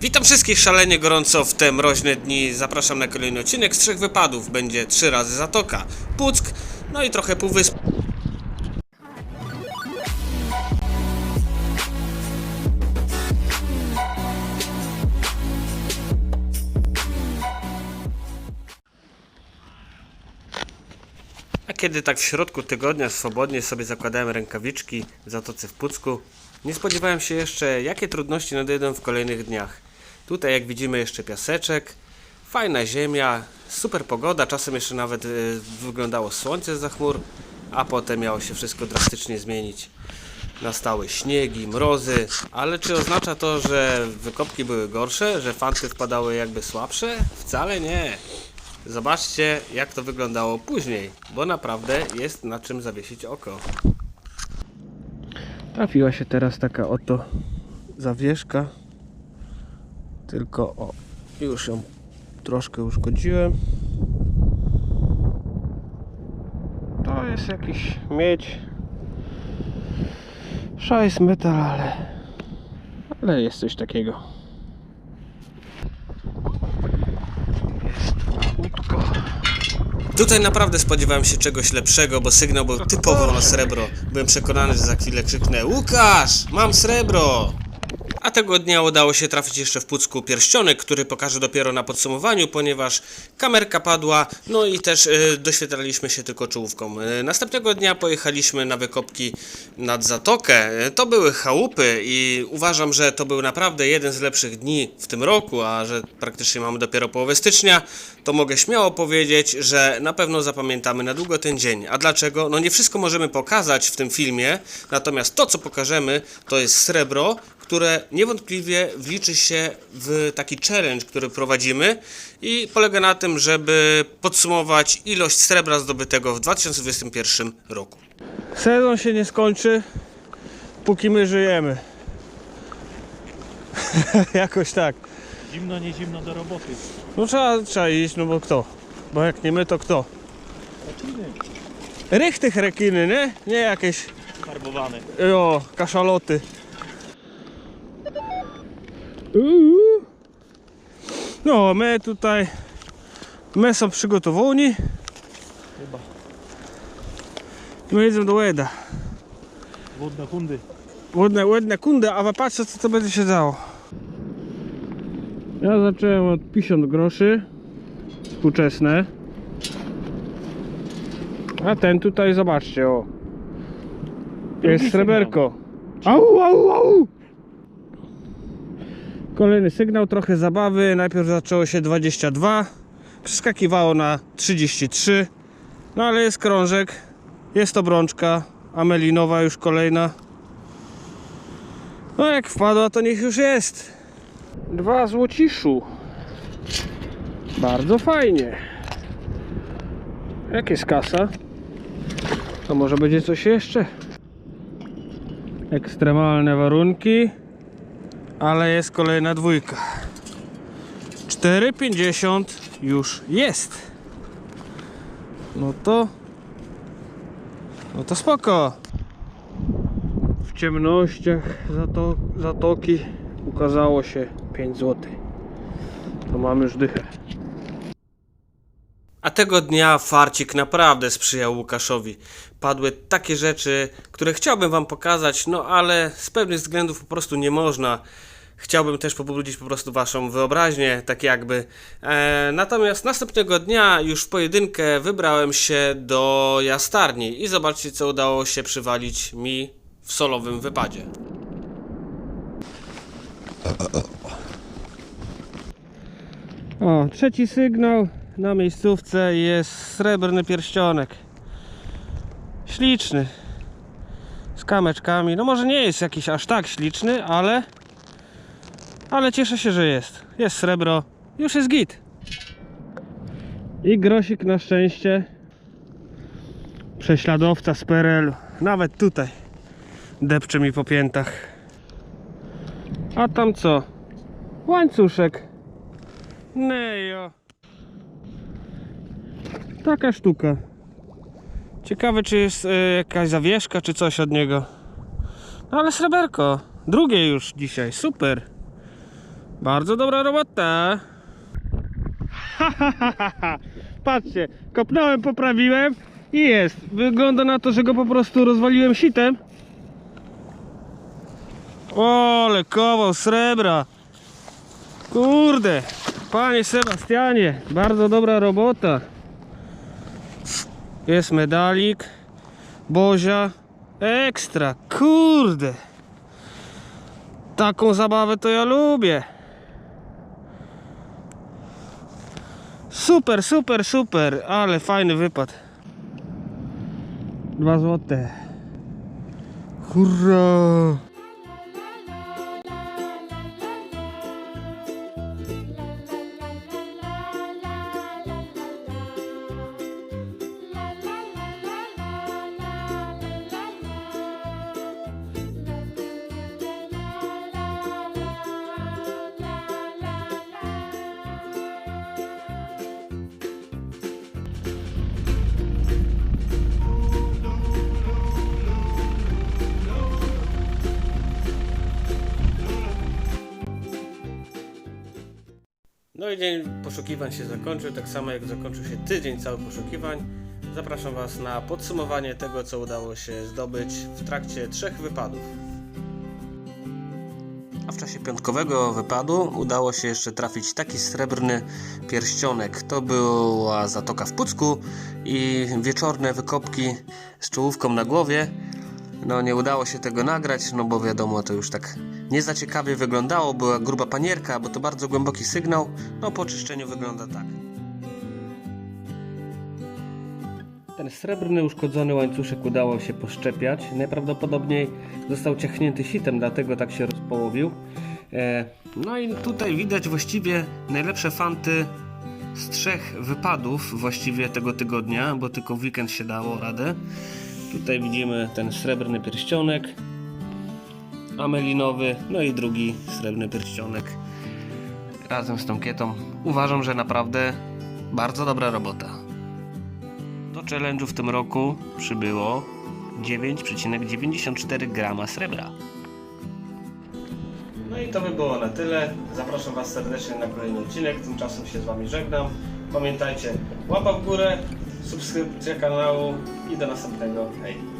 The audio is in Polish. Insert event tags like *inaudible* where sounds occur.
Witam wszystkich szalenie gorąco w te mroźne dni. Zapraszam na kolejny odcinek z trzech wypadów. Będzie trzy razy Zatoka, Puck, no i trochę Półwysp. A kiedy tak w środku tygodnia swobodnie sobie zakładałem rękawiczki w Zatoce w Pucku, nie spodziewałem się jeszcze, jakie trudności nadejdą w kolejnych dniach. Tutaj, jak widzimy, jeszcze piaseczek, fajna ziemia, super pogoda, czasem jeszcze nawet y, wyglądało słońce za chmur, a potem miało się wszystko drastycznie zmienić. Nastały śniegi, mrozy, ale czy oznacza to, że wykopki były gorsze, że fanty wpadały jakby słabsze? Wcale nie. Zobaczcie, jak to wyglądało później, bo naprawdę jest na czym zawiesić oko. Trafiła się teraz taka oto zawieszka. Tylko o, już ją troszkę uszkodziłem. To jest jakiś miedź. Szajs metal, ale, ale jest coś takiego. Tutaj naprawdę spodziewałem się czegoś lepszego, bo sygnał był typowo na srebro. Byłem przekonany, że za chwilę krzyknę Łukasz, mam srebro! A tego dnia udało się trafić jeszcze w Pucku pierścionek, który pokażę dopiero na podsumowaniu, ponieważ kamerka padła, no i też y, doświetlaliśmy się tylko czołówką. Y, następnego dnia pojechaliśmy na wykopki nad Zatokę. Y, to były chałupy i uważam, że to był naprawdę jeden z lepszych dni w tym roku, a że praktycznie mamy dopiero połowę stycznia, to mogę śmiało powiedzieć, że na pewno zapamiętamy na długo ten dzień. A dlaczego? No nie wszystko możemy pokazać w tym filmie, natomiast to, co pokażemy, to jest srebro, które niewątpliwie wliczy się w taki challenge, który prowadzimy i polega na tym, żeby podsumować ilość srebra zdobytego w 2021 roku. Sezon się nie skończy, póki my żyjemy. *laughs* Jakoś tak. Zimno, nie zimno do roboty. No trzeba, trzeba iść, no bo kto? Bo jak nie my, to kto? Zaczyny. Rych tych rekiny, nie? Nie jakieś, Farbowane. o, kaszaloty. No, my tutaj, my są przygotowani. Chyba. My jedziemy do Łeda. Wodne hundy. Ładne, ładne kundy, a patrzcie co to będzie się działo. Ja zacząłem od 50 groszy. Współczesne. A ten tutaj zobaczcie, o. Jest sreberko. Au, au, au! Kolejny sygnał, trochę zabawy. Najpierw zaczęło się 22. Przeskakiwało na 33. No ale jest krążek. Jest obrączka. Amelinowa już kolejna. No jak wpadła, to niech już jest. Dwa złociszu. Bardzo fajnie. Jak jest kasa? To może będzie coś jeszcze. Ekstremalne warunki. Ale jest kolejna dwójka. 4,50 już jest. No to... No to spoko w ciemnościach zato zatoki ukazało się 5 zł. To mamy już dychę. Tego dnia farcik naprawdę sprzyjał Łukaszowi. Padły takie rzeczy, które chciałbym wam pokazać, no ale z pewnych względów po prostu nie można. Chciałbym też pobrudzić po prostu waszą wyobraźnię, tak jakby. E, natomiast następnego dnia już w pojedynkę wybrałem się do jastarni i zobaczcie co udało się przywalić mi w solowym wypadzie. O, trzeci sygnał na miejscówce jest srebrny pierścionek. Śliczny. Z kameczkami. No może nie jest jakiś aż tak śliczny, ale ale cieszę się, że jest. Jest srebro. Już jest git. I grosik na szczęście. Prześladowca z PRL-u. Nawet tutaj depcze mi po piętach. A tam co? Łańcuszek. Nejo. Taka sztuka. Ciekawe, czy jest e, jakaś zawieszka, czy coś od niego. No ale sreberko. Drugie już dzisiaj. Super. Bardzo dobra robota. Patrzcie, kopnąłem, poprawiłem i jest. Wygląda na to, że go po prostu rozwaliłem sitem. O, ale kawał srebra. Kurde, panie Sebastianie, bardzo dobra robota. Jest medalik, Bozia, ekstra, kurde. Taką zabawę to ja lubię. Super, super, super, ale fajny wypad. Dwa złote. Hurra! No i dzień poszukiwań się zakończył, tak samo jak zakończył się tydzień cały poszukiwań. Zapraszam Was na podsumowanie tego, co udało się zdobyć w trakcie trzech wypadów. A w czasie piątkowego wypadu udało się jeszcze trafić taki srebrny pierścionek. To była zatoka w Pucku i wieczorne wykopki z czołówką na głowie. No nie udało się tego nagrać, no bo wiadomo, to już tak nie za ciekawie wyglądało. Była gruba panierka, bo to bardzo głęboki sygnał. No po czyszczeniu wygląda tak. Ten srebrny uszkodzony łańcuszek udało się poszczepiać. Najprawdopodobniej został ciachnięty sitem, dlatego tak się rozpołowił. E, No i tutaj widać właściwie najlepsze fanty z trzech wypadów właściwie tego tygodnia, bo tylko w weekend się dało radę. Tutaj widzimy ten srebrny pierścionek amelinowy, no i drugi srebrny pierścionek razem z tą kietą. Uważam, że naprawdę bardzo dobra robota. Do challenge'u w tym roku przybyło 9,94 grama srebra. No i to by było na tyle. Zapraszam Was serdecznie na kolejny odcinek. Tymczasem się z Wami żegnam. Pamiętajcie, łapa w górę, subskrypcja kanału i do następnego. Hej!